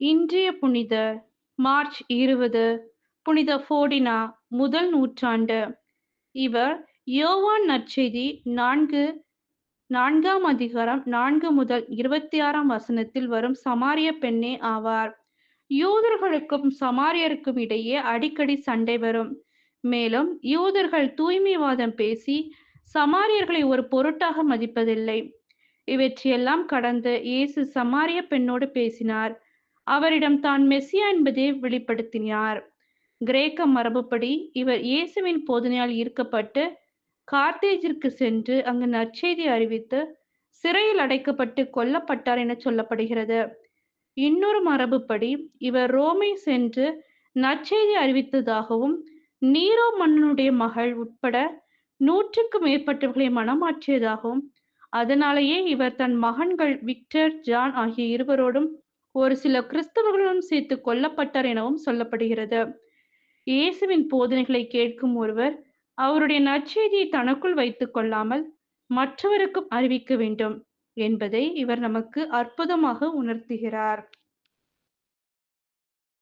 இன்றைய புனிதர் மார்ச் இருபது புனித ஃபோடினா முதல் நூற்றாண்டு. இவர் யோவான் நற்செய்தி நான்கு நான்காம் அதிகாரம் நான்கு முதல் இருபத்தி ஆறாம் வசனத்தில் வரும் சமாரிய பெண்ணே ஆவார். யூதர்களுக்கும் சமாரியருக்கும் இடையே அடிக்கடி சண்டை வரும். மேலும் யூதர்கள் தூய்மைவாதம் பேசி சமாரியர்களை ஒரு பொருட்டாக மதிப்பதில்லை. இவற்றையெல்லாம் கடந்து இயேசு சமாரிய பெண்ணோடு பேசினார். அவரிடம் தான் மெஸ்ஸியா என்பதை வெளிப்படுத்தினார். கிரேக்க மரபுப்படி இவர் இயேசுவின் போதனையால் ஈர்க்கப்பட்டு கார்த்தேஜிற்கு சென்று அங்கு நற்செய்தி அறிவித்து சிறையில் அடைக்கப்பட்டு கொல்லப்பட்டார் என சொல்லப்படுகிறது. இன்னொரு மரபுப்படி இவர் ரோமை சென்று நற்செய்தி அறிவித்ததாகவும் நீரோ மன்னனுடைய மகள் உட்பட நூற்றுக்கும் மேற்பட்டவர்களை மனமாற்றியதாகவும் அதனாலேயே இவர் தன் மகன்கள் விக்டர் ஜான் ஆகிய இருவரோடும் ஒரு சில கிறிஸ்தவர்களும் சேர்த்து கொல்லப்பட்டார் எனவும் சொல்லப்படுகிறது. இயேசுவின் போதனைகளை கேட்கும் ஒருவர் அவருடைய நற்செய்தியை தனக்குள் வைத்துக் கொள்ளாமல் மற்றவருக்கும் அறிவிக்க வேண்டும் என்பதை இவர் நமக்கு அற்புதமாக உணர்த்துகிறார்.